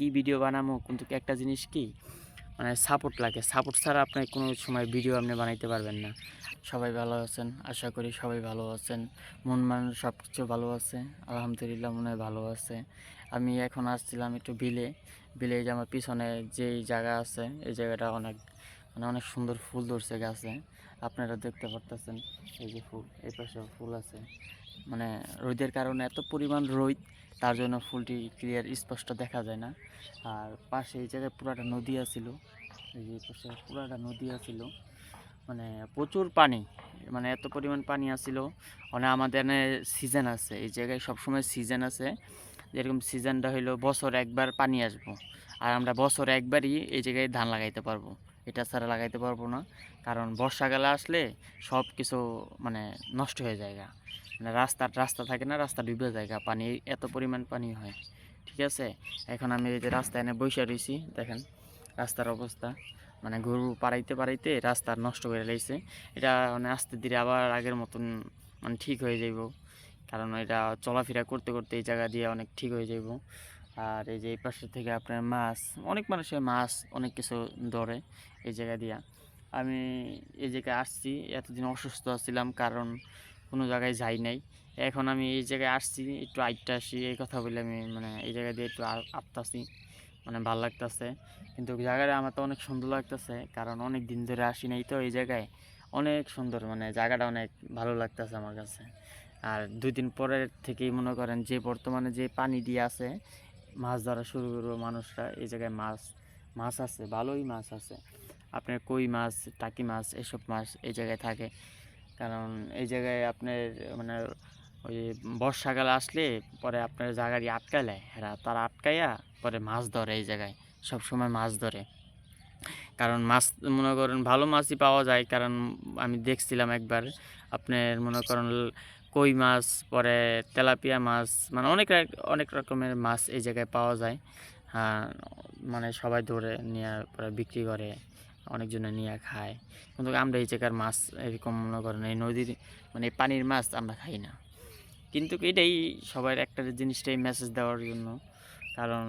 কি ভিডিও বানাবো, কিন্তু একটা জিনিস কি মানে সাপোর্ট লাগে। সাপোর্ট ছাড়া আপনি কোনো সময় ভিডিও আপনি বানাইতে পারবেন না। সবাই ভালো আছেন, আশা করি সবাই ভালো আছেন। মন মান সব কিছু ভালো আছে, আলহামদুলিল্লাহ মনে হয় ভালো আছে। আমি এখন আসছিলাম একটু বিলে। বিলে যে আমার পিছনে যেই জায়গা আছে, এই জায়গাটা অনেক মানে অনেক সুন্দর ফুল ধরছে গাছে। আপনারা দেখতে পারতেছেন, এই যে ফুল, এই পাশে ফুল আছে। মানে রোদের কারণে এত পরিমাণ রোদ, তার জন্য ফুলটি ক্লিয়ার স্পষ্ট দেখা যায় না। আর পাশে এই জায়গায় পুরাটা নদী আছিল, এই পাশে পুরাটা নদী আছিল। মানে প্রচুর পানি মানে এত পরিমাণ পানি আছিল। মানে আমাদের সিজন আছে, এই জায়গায় সবসময় সিজন আছে। যেরকম সিজনটা হইল বছর একবার পানি আসব, আর আমরা বছর একবারই এই জায়গায় ধান লাগাইতে পারব। এটা ছাড়া লাগাইতে পারব না। কারণ বর্ষাকালে আসলে সব কিছু মানে নষ্ট হয়ে যায়। মানে রাস্তা রাস্তা থাকে না, রাস্তা ডুবে যায় পানি, এত পরিমাণ পানি হয়। ঠিক আছে? এখন আমি এই যে রাস্তায় এনে বসে রয়েছি দেখেন রাস্তার অবস্থা। মানে গরু পাড়াইতে পাড়াইতে রাস্তা নষ্ট করে রয়েছে এটা মানে আস্তে ধীরে আবার আগের মতন মানে ঠিক হয়ে যাইব। কারণ এটা চলাফেরা করতে করতে এই জায়গা দিয়ে অনেক ঠিক হয়ে যাইব। আর এই যে এই পাশে থেকে আপনার মাছ, অনেক মানুষের মাছ অনেক কিছু ধরে এই জায়গা দিয়া। আমি এই জায়গায় আসছি, এতদিন অসুস্থ ছিলাম কারণ কোনো জায়গায় যাই নাই। এখন আমি এই জায়গায় আসছি, একটু আইটটা আসি, এই কথা বলে আমি মানে এই জায়গা দিয়ে একটু আটতাছি মানে ভালো লাগতেছে। কিন্তু জায়গাটা আমার তো অনেক সুন্দর লাগতেছে, কারণ অনেক দিন ধরে আসি নাই তো এই জায়গায়। অনেক সুন্দর মানে জায়গাটা অনেক ভালো লাগতেছে আমার কাছে। আর দুই দিন পরের থেকেই মনে করেন যে বর্তমানে যে পানি দিয়ে আছে মাছ ধরা শুরু করব, মানুষরা এই জায়গায় মাছ মাছ আছে, ভালোই মাছ আছে। আপনার কই মাছ, টাকি মাছ, এসব মাছ এই জায়গায় থাকে। কারণ এই জায়গায় আপনার মানে ওই বর্ষাকাল আসলে পরে আপনার জায়গাটি আটকায় নেয় হ্যাঁ তারা আটকাইয়া পরে মাছ ধরে এই জায়গায় সব সময় মাছ ধরে। কারণ মাছ, মনে করেন ভালো মাছই পাওয়া যায়, কারণ আমি দেখছিলাম একবার, আপনার মনে করেন কই মাছ, পরে তেলাপিয়া মাছ মানে অনেক অনেক রকমের মাছ এই জায়গায় পাওয়া যায়। হ্যাঁ মানে সবাই ধরে নিয়ে পরে বিক্রি করে, অনেকজনে নিয়ে খায়। কিন্তু আমরা এই জায়গার মাছ এরকম মনে করেন এই নদীর মানে পানির মাছ আমরা খাই না। কিন্তু এটাই সবার একটা জিনিসটাই মেসেজ দেওয়ার জন্য। কারণ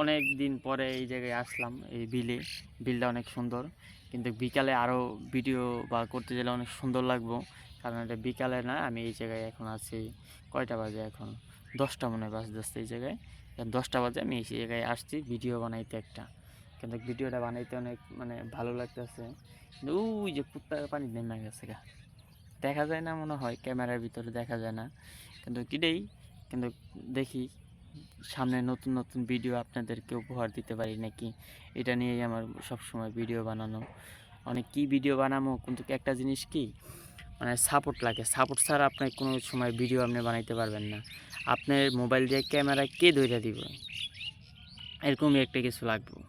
অনেক দিন পরে এই জায়গায় আসলাম, এই বিলে। বিলটা অনেক সুন্দর। কিন্তু বিকালে আরও ভিডিও বা করতে গেলে অনেক সুন্দর লাগবো। কারণ এটা বিকালে না, আমি এই জায়গায় এখন আছি কয়টা বাজে এখন? দশটা মনে হয় বাজতেছে এই জায়গায়। দশটা বাজে, আমি এই জায়গায় আসছি ভিডিও বানাইতে একটা। কিন্তু ভিডিওটা বানাইতে অনেক মানে ভালো লাগতেছে। কিন্তু ওই যে কুত্তা পানি নেমে গেছে গা। দেখা যায় না মনে হয়, ক্যামেরার ভিতরে দেখা যায় না। কিন্তু কিটাই কিন্তু দেখি সামনে নতুন নতুন ভিডিও আপনাদেরকে উপহার দিতে পারি নাকি? এটা নিয়েই আমার সব সময় ভিডিও বানানো। অনেক কি ভিডিও বানামো কিন্তু একটা জিনিস কি? মানে সাপোর্ট লাগে। সাপোর্ট ছাড়া আপনার কোনো সময় ভিডিও আপনি বানাইতে পারবেন না। আপনার মোবাইল দিয়ে ক্যামেরা কে ধরে দিব? এরকমই একটা কিছু লাগবে।